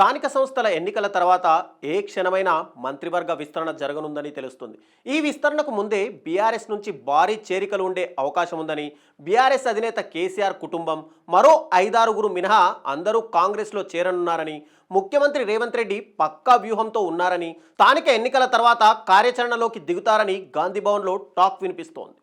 స్థానిక సంస్థల ఎన్నికల తర్వాత ఏ క్షణమైనా మంత్రివర్గ విస్తరణ జరగనుందని తెలుస్తుంది. ఈ విస్తరణకు ముందే బీఆర్ఎస్ నుంచి భారీ చేరికలు ఉండే అవకాశం ఉందని బీఆర్ఎస్ అధినేత కేసీఆర్ కుటుంబం మరో ఐదారుగురు మినహా అందరూ కాంగ్రెస్లో చేరనున్నారని ముఖ్యమంత్రి రేవంత్ రెడ్డి పక్కా వ్యూహంతో ఉన్నారని స్థానిక ఎన్నికల తర్వాత కార్యాచరణలోకి దిగుతారని గాంధీభవన్లో టాక్ వినిపిస్తోంది.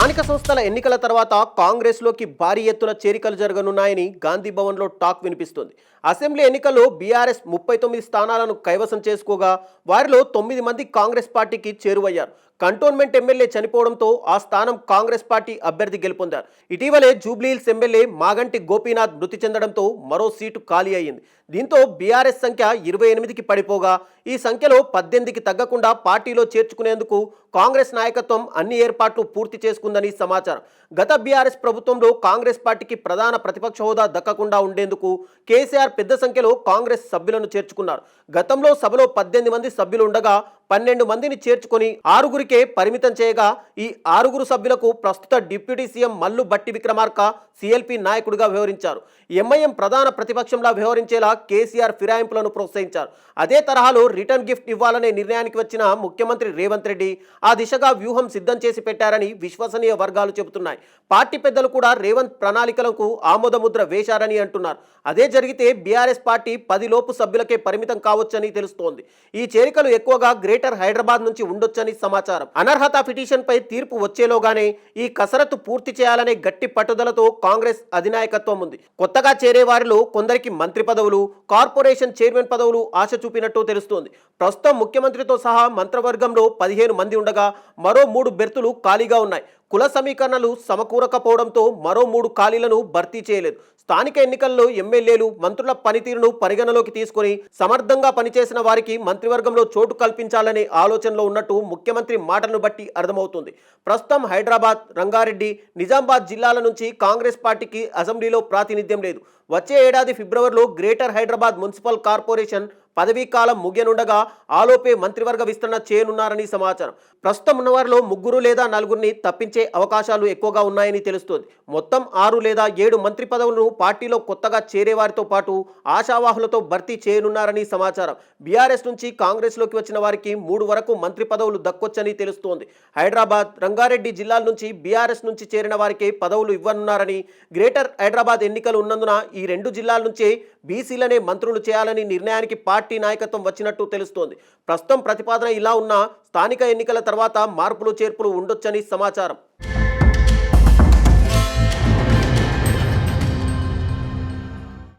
స్థానిక సంస్థల ఎన్నికల తర్వాత కాంగ్రెస్లోకి భారీ ఎత్తున చేరికలు జరగనున్నాయని గాంధీ భవన్లో టాక్ వినిపిస్తుంది. అసెంబ్లీ ఎన్నికల్లో బీఆర్ఎస్ ముప్పై తొమ్మిది స్థానాలను కైవసం చేసుకోగా వారిలో తొమ్మిది మంది కాంగ్రెస్ పార్టీకి చేరువయ్యారు. కంటోన్మెంట్ ఎమ్మెల్యే చనిపోవడంతో ఆ స్థానం కాంగ్రెస్ పార్టీ అభ్యర్థి గెలుపొందారు. ఇటీవలే జూబ్లీహిల్స్ ఎమ్మెల్యే మాగంటి గోపీనాథ్ మృతి చెందడంతో మరో సీటు ఖాళీ అయ్యింది. దీంతో బీఆర్ఎస్ సంఖ్య ఇరవై ఎనిమిదికి పడిపోగా ఈ సంఖ్యలో పద్దెనిమిదికి తగ్గకుండా పార్టీలో చేర్చుకునేందుకు కాంగ్రెస్ నాయకత్వం అన్ని ఏర్పాట్లు పూర్తి చేసుకుందని సమాచారం. గత బీఆర్ఎస్ ప్రభుత్వంలో కాంగ్రెస్ పార్టీకి ప్రధాన ప్రతిపక్ష హోదా దక్కకుండా ఉండేందుకు కేసీఆర్ పెద్ద సంఖ్యలో కాంగ్రెస్ సభ్యులను చేర్చుకున్నారు. గతంలో సభలో పద్దెనిమిది మంది సభ్యులు ఉండగా పన్నెండు మందిని చేర్చుకొని ఆరుగురికే పరిమితం చేయగా ఈ ఆరుగురు సభ్యులకు ప్రస్తుత డిప్యూటీ సీఎం మల్లు బట్టి విక్రమార్క సిఎల్పి నాయకుడిగా వ్యవహరించారు. ఎంఐఎం ప్రధాన ప్రతిపక్షంలా వ్యవహరించేలా కేసీఆర్ ఫిరాయింపులను ప్రోత్సహించారు. అదే తరహాలో రిటర్న్ గిఫ్ట్ ఇవ్వాలనే నిర్ణయానికి వచ్చిన ముఖ్యమంత్రి రేవంత్ రెడ్డి ఆ దిశగా వ్యూహం సిద్ధం చేసి పెట్టారని విశ్వసనీయ వర్గాలు చెబుతున్నాయి. పార్టీ పెద్దలు కూడా రేవంత్ ప్రణాళికలకు ఆమోదముద్ర వేశారని అంటున్నారు. అదే జరిగితే బీఆర్ఎస్ పార్టీ పదిలోపు సభ్యులకే పరిమితం కావచ్చని తెలుస్తోంది. ఈ చేరికలు ఎక్కువగా గ్రేట్ గ్రేటర్ హైదరాబాద్ నుంచి ఉండొచ్చని సమాచారం. అనర్హత పిటిషన్ పై తీర్పు వచ్చేలోగానే ఈ కసరత్తు పూర్తి చేయాలనే గట్టి పట్టుదలతో కాంగ్రెస్ అధినాయకత్వం ఉంది. కొత్తగా చేరే వారిలో కొందరికి మంత్రి పదవులు కార్పొరేషన్ చైర్మన్ పదవులు ఆశ చూపినట్టు తెలుస్తోంది. ప్రస్తుతం ముఖ్యమంత్రితో సహా మంత్రివర్గంలో పదిహేను మంది ఉండగా మరో మూడు బెర్తులు ఖాళీగా ఉన్నాయి. కుల సమీకరణలు సమకూరకపోవడంతో మరో మూడు ఖాళీలను భర్తీ చేయలేదు. స్థానిక ఎన్నికల్లో ఎమ్మెల్యేలు మంత్రుల పనితీరును పరిగణలోకి తీసుకొని సమర్థంగా పనిచేసిన వారికి మంత్రివర్గంలో చోటు కల్పించాలనే ఆలోచనలో ఉన్నట్టు ముఖ్యమంత్రి మాటలను బట్టి అర్థమవుతుంది. ప్రస్తుతం హైదరాబాద్ రంగారెడ్డి నిజామాబాద్ జిల్లాల నుంచి కాంగ్రెస్ పార్టీకి అసెంబ్లీలో ప్రాతినిధ్యం లేదు. వచ్చే ఏడాది ఫిబ్రవరిలో గ్రేటర్ హైదరాబాద్ మున్సిపల్ కార్పొరేషన్ పదవీ కాలం ముగియనుండగా ఆలోపే మంత్రివర్గ విస్తరణ చేయనున్నారని సమాచారం. ప్రస్తుతం ఉన్నవారిలో ముగ్గురు లేదా నలుగురిని తప్పించే అవకాశాలు ఎక్కువగా ఉన్నాయని తెలుస్తోంది. మొత్తం ఆరు లేదా ఏడు మంత్రి పదవులను పార్టీలో కొత్తగా చేరేవారితో పాటు ఆశావాహులతో భర్తీ చేయనున్నారని సమాచారం. బీఆర్ఎస్ నుంచి కాంగ్రెస్లోకి వచ్చిన వారికి మూడు వరకు మంత్రి పదవులు దక్కొచ్చని తెలుస్తోంది. హైదరాబాద్ రంగారెడ్డి జిల్లాల నుంచి బీఆర్ఎస్ నుంచి చేరిన వారికి పదవులు ఇవ్వనున్నారని గ్రేటర్ హైదరాబాద్ ఎన్నికలు ఉన్నందున ఈ రెండు జిల్లాల నుంచే బీసీలనే మంత్రులు చేయాలని నిర్ణయానికి పార్టీ నాయకత్వం వచ్చినట్టు తెలుస్తోంది. ప్రస్తుతం ప్రతిపాదన ఇలా ఉన్నా స్థానిక ఎన్నికల తర్వాత మార్పులు చేర్పులు ఉండొచ్చని సమాచారం.